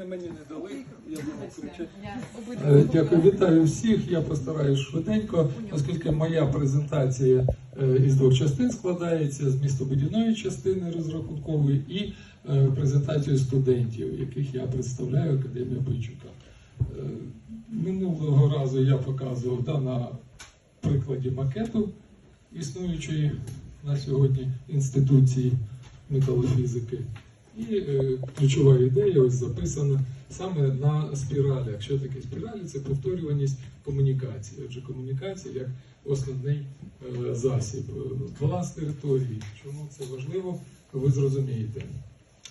вони мені не дали. Я думав, кричать. Е, Дякую, вітаю всіх. Я постараюсь швиденько, оскільки моя презентація е, із двох частин складається з містобудівної частини розрахункової і е, презентацію студентів, яких я представляю Академія Бойчука. Минулого разу я показував да, на прикладі макету існуючої на сьогодні інституції металофізики. І е, ключова ідея ось записана саме на спіралях. Що таке спіралі? Це повторюваність комунікації. Отже, комунікація як основний е, засіб. Е, Баланс території. Чому це важливо, ви зрозумієте.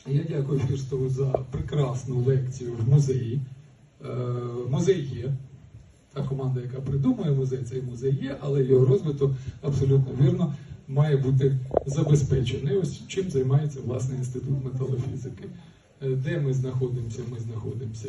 Я дякую Фірстову за прекрасну лекцію в музеї. Музей є. Та команда, яка придумує музей, цей музей є, але його розвиток абсолютно вірно має бути забезпечений. Ось чим займається власне інститут металофізики. Е, Де ми знаходимося? Ми знаходимося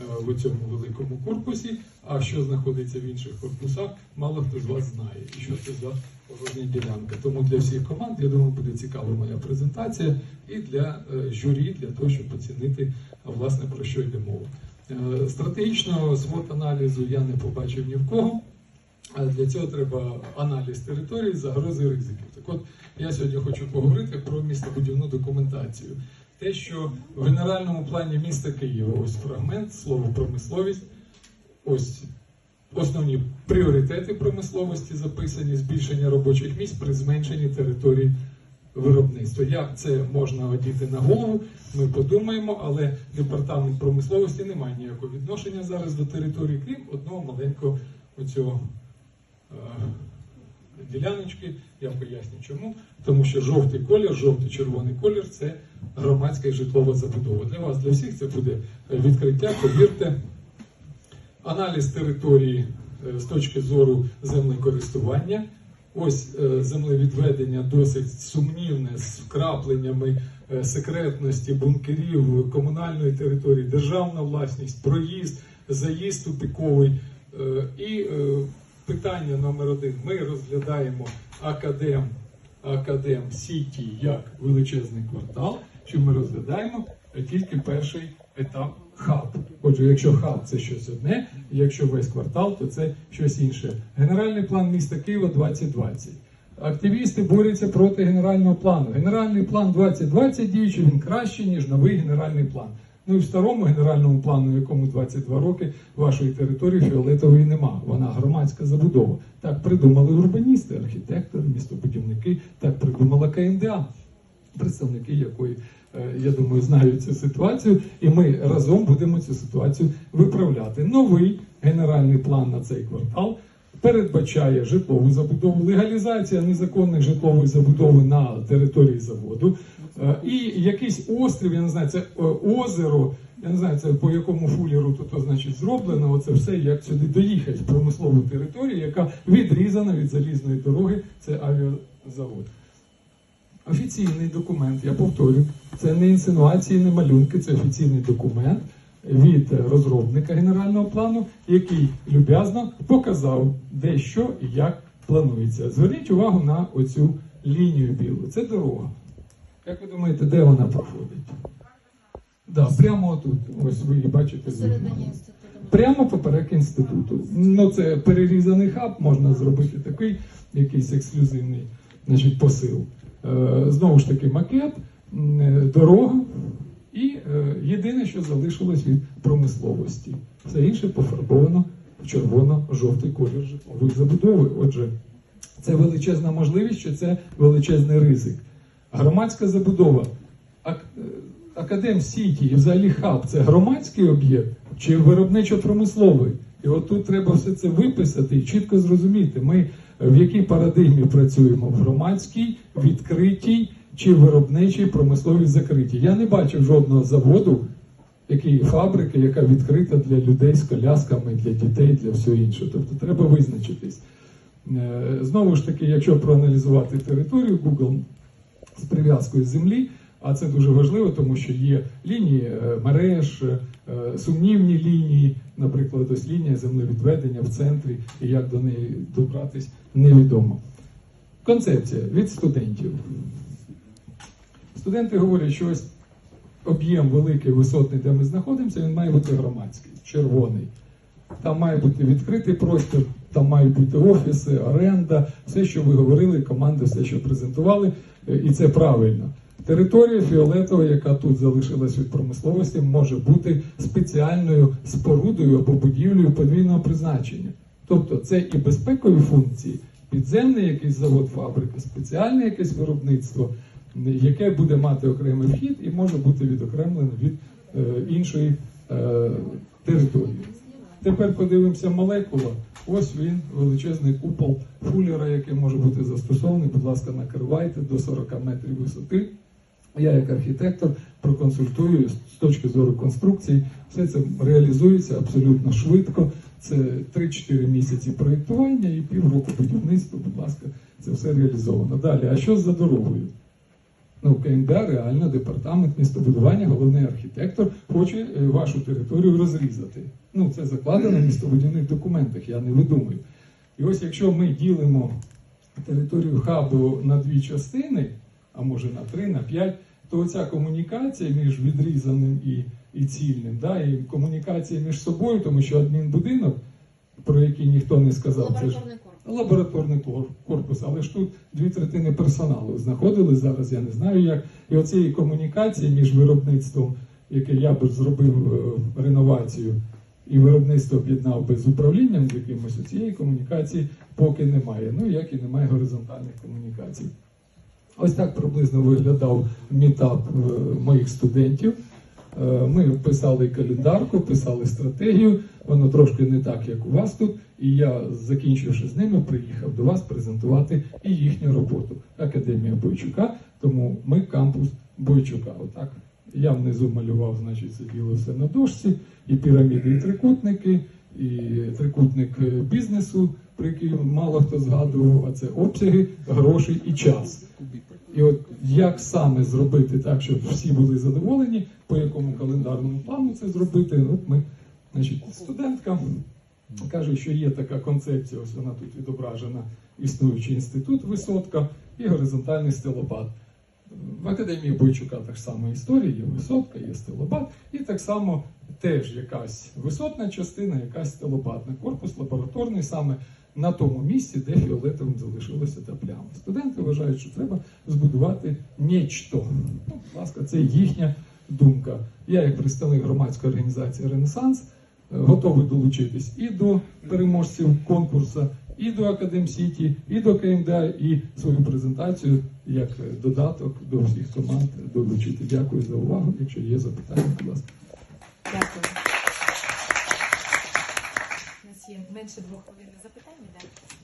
е, в цьому великому корпусі. А що знаходиться в інших корпусах, мало хто з вас знає. І що це за порожня ділянка. Тому для всіх команд, я думаю, буде цікава моя презентація і для е, журі, для того, щоб оцінити власне про що йде мова. Стратегічного свод аналізу я не побачив ні в кого. А Для цього треба аналіз території, загрози ризиків. Так от я сьогодні хочу поговорити про містобудівну документацію. Те, що в генеральному плані міста Києва, ось фрагмент, слово промисловість, ось основні пріоритети промисловості записані, збільшення робочих місць при зменшенні території виробництва. Як це можна одіти на голову, ми подумаємо, але департамент промисловості не має ніякого відношення зараз до території, крім одного маленького оцього діляночки. Я поясню чому. Тому що жовтий колір, жовтий-червоний колір це громадська і житлова забудова. Для вас, для всіх це буде е, відкриття, повірте. Аналіз території е, з точки зору землекористування. Ось е, землевідведення досить сумнівне з вкрапленнями е, секретності бункерів, комунальної території, державна власність, проїзд, заїзд тупіковий. Е, І е, питання номер один. Ми розглядаємо академ, академ Сіті як величезний квартал, чи ми розглядаємо е, тільки перший етап хаб. Отже, якщо хаб це щось одне, якщо весь квартал, то це щось інше. Генеральний план міста Києва 2020. Активісти борються проти генерального плану. Генеральний план 2020 діючий, він краще, ніж новий генеральний план. Ну і в старому генеральному плану, якому 22 роки, вашої території фіолетової нема. Вона громадська забудова. Так придумали урбаністи, архітектори, містобудівники, так придумала КМДА представники якої, е, я думаю, знають цю ситуацію, і ми разом будемо цю ситуацію виправляти. Новий генеральний план на цей квартал передбачає житлову забудову, легалізація незаконних житлової забудови на території заводу. Е, І якийсь острів, я не знаю, це е, озеро, я не знаю, це по якому фуліру тут то, значить зроблено. Оце все як сюди доїхати промислову територію, яка відрізана від залізної дороги. Це авіазавод. Офіційний документ, я повторю, це не інсинуації, не малюнки, це офіційний документ від розробника генерального плану, який люб'язно показав, де що і як планується. Зверніть увагу на оцю лінію білу. Це дорога. Як ви думаєте, де вона проходить? Да, прямо отут. Ось ви її бачите. Прямо поперек інституту. Ну, це перерізаний хаб, можна зробити такий якийсь ексклюзивний значить, посил. Е, знову ж таки, макет, е, дорога і е, єдине, що залишилось від промисловості. Все інше пофарбовано в червоно-жовтий колір житлової забудови. Отже, це величезна можливість, що це величезний ризик. Громадська забудова. Е, Академ Сіті і взагалі хаб це громадський об'єкт чи виробничо-промисловий? І от тут треба все це виписати і чітко зрозуміти, ми в якій парадигмі працюємо: в громадській, відкритій чи виробничій, промисловій закритій. Я не бачив жодного заводу, який фабрики, яка відкрита для людей з колясками, для дітей, для всього іншого. Тобто треба визначитись. Е, Знову ж таки, якщо проаналізувати територію Google з прив'язкою землі, а це дуже важливо, тому що є лінії е, мереж, е, сумнівні лінії, наприклад, ось лінія землевідведення в центрі, і як до неї добратись, невідомо. Концепція від студентів. Студенти говорять, що ось об'єм великий, висотний, де ми знаходимося, він має бути громадський, червоний. Там має бути відкритий простір, там мають бути офіси, оренда, все, що ви говорили, команди, все, що презентували, е, і це правильно. Територія фіолетова, яка тут залишилась від промисловості, може бути спеціальною спорудою або будівлею подвійного призначення. Тобто це і безпекові функції, підземний якийсь завод, фабрика, спеціальне якесь виробництво, яке буде мати окремий вхід і може бути відокремлене від е, іншої е, території. Тепер подивимося молекула. Ось він, величезний купол фуллера, який може бути застосований. Будь ласка, накривайте до 40 метрів висоти. Я, як архітектор, проконсультую з точки зору конструкції. Все це реалізується абсолютно швидко. Це 3-4 місяці проєктування і півроку будівництва. Будь ласка, це все реалізовано. Далі, а що за дорогою? Ну, КМДА реально департамент містобудування, головний архітектор хоче е, вашу територію розрізати. Ну, це закладено в містобудівних документах, я не видумую. І ось якщо ми ділимо територію хабу на дві частини, а може на три, на п'ять, то оця комунікація між відрізаним і, і цільним, да, і комунікація між собою, тому що адмінбудинок, про який ніхто не сказав, це ж Лабораторний корпус. але ж тут дві третини персоналу знаходились зараз, я не знаю як. І оцієї комунікації між виробництвом, яке я б зробив е, реновацію, і виробництво об'єднав би з управлінням з якимось, цієї комунікації поки немає. Ну як і немає горизонтальних комунікацій. Ось так приблизно виглядав мітап е, моїх студентів. Е, Ми писали календарку, писали стратегію. Воно трошки не так, як у вас тут. І я, закінчивши з ними, приїхав до вас презентувати і їхню роботу. Академія Бойчука. Тому ми кампус Бойчука. Отак. Я внизу малював, значить, це діло все на дошці, і піраміди, і трикутники, і трикутник е, бізнесу, про який мало хто згадував, а це обсяги, гроші і час. І от як саме зробити так, щоб всі були задоволені, по якому календарному плану це зробити? От ми, значить, студентка каже, що є така концепція, ось вона тут відображена, існуючий інститут, висотка і горизонтальний стилобат. В академії Бойчука так само історія, є висотка, є стилобат, і так само теж якась висотна частина, якась стилобатна корпус, лабораторний саме на тому місці, де фіолетовим залишилася та пляма. Студенти вважають, що треба збудувати нічто. Ну, будь ласка, це їхня думка. Я, як представник громадської організації Ренесанс, е, готовий долучитись і до переможців конкурсу, і до Академ Сіті, і до КМДА, і свою презентацію як е, додаток до всіх команд долучити. Дякую за увагу. Якщо є запитання, будь ласка. Дякую. У менше двох хвилин на запитання, да?